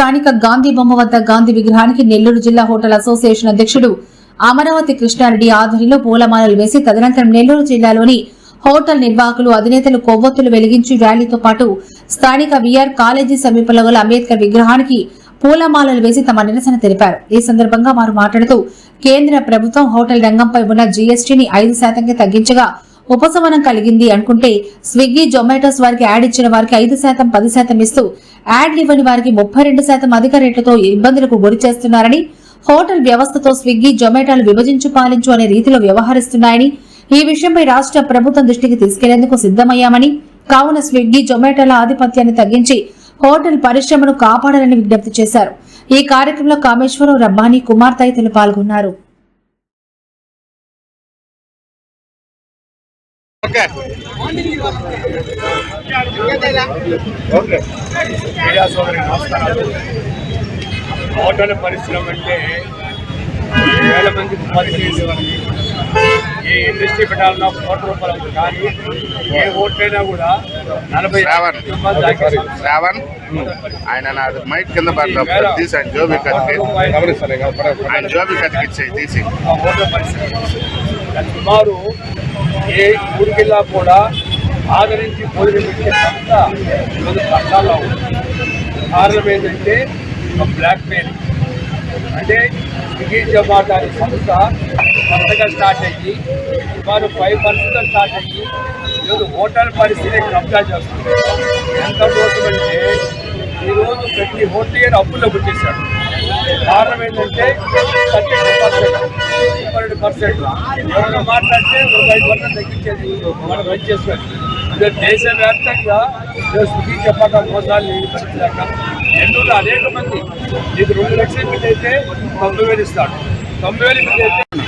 స్థానిక గాంధీ బొమ్మ వద్ద గాంధీ విగ్రహానికి నెల్లూరు జిల్లా హోటల్ అసోసియేషన్ అధ్యక్షుడు అమరావతి కృష్ణారెడ్డి ఆధ్వర్యంలో పూలమాలలు వేసి తదనంతరం నెల్లూరు జిల్లాలోని హోటల్ నిర్వాహకులు అధినేతలు కొవ్వొత్తులు వెలిగించి ర్యాలీతో పాటు స్థానిక విఆర్ కాలేజీ సమీపంలో గల అంబేద్కర్ విగ్రహానికి పూలమాలలు వేసి తమ నిరసన తెలిపారు. ఈ సందర్భంగా వారు మాట్లాడుతూ కేంద్ర ప్రభుత్వం హోటల్ రంగంపై ఉన్న జీఎస్టీని ఐదు శాతంగా తగ్గించగా ఉపశమనం కలిగింది అనుకుంటే స్విగ్గీ జొమాటోస్ వారికి యాడ్ ఇచ్చిన వారికి ఐదు శాతం పది శాతం ఇస్తూ యాడ్ ఇవ్వని వారికి ముప్పై రెండు శాతం అధిక రేట్లతో ఇబ్బందులకు గురి చేస్తున్నారని హోటల్ వ్యవస్థతో స్విగ్గీ జొమాటోలు విభజించు పాలించు అనే రీతిలో వ్యవహరిస్తున్నాయని ఈ విషయంపై రాష్ట్ర ప్రభుత్వం దృష్టికి తీసుకెళ్ళేందుకు సిద్దమయ్యామని కావున స్విగ్గీ జొమాటోల ఆధిపత్యాన్ని తగ్గించి హోటల్ పరిశ్రమను కాపాడాలని విజ్ఞప్తి చేశారు. ఈ కార్యక్రమంలో కామేశ్వరం రబ్బానీ కుమార్ తదితరులు పాల్గొన్నారు. ఓకే. ఓకే. మీడియా సోదరి నమస్కారాలు. హోటల్ పరిశ్రమ అంటే వేల మంది ఉపాధి చేసేవారికి ఏ ఇండస్ట్రీ పెట్టాలన్నా కోట్ల రూపాయలు కానీ ఏ హోటల్ అయినా కూడా నలభై శ్రావణ్. శ్రావణ్. ఆయన నా మైక్ కింద పడ్డ తీసి ఆయన జోబి కత్తికి ఆయన జోబి కత్తికి ఇచ్చేయి తీసి. సుమారు ఏ ఊరికెళ్ళా కూడా ఆదరించి భోజనం పెట్టే సంస్థ ఈరోజు కష్టాల్లో ఉంది. కారణం ఏంటంటే ఒక బ్లాక్ మెయిల్. అంటే స్విగ్గీ జొమాటో అనే సంస్థ కొత్తగా స్టార్ట్ అయ్యి సుమారు ఫైవ్ పర్సెంట్ స్టార్ట్ అయ్యి ఈరోజు హోటల్ పరిస్థితి కబ్జా చేస్తుంది. ఎంత మోసం అంటే ఈరోజు ప్రతి హోటల్ అప్పుల్లో వచ్చేసాడు కారణం ఏంటంటే థర్టీ టూ పర్సెంట్ పన్నెండు పర్సెంట్. ఎవరైనా మాట్లాడితే ఒక ఐదు పర్సెంట్ తగ్గించేది మనం రన్ చేసుకోవాలి దేశవ్యాప్తంగా ఈరోజు స్విగ్గీ చెప్పాక మోసాలు భరించలేక నెల్లూరులో అనేక మంది ఇది రెండు లక్షల మీద అయితే తొమ్మిది వేలు ఇస్తాడు. తొమ్మిది వేలు మీద అయితే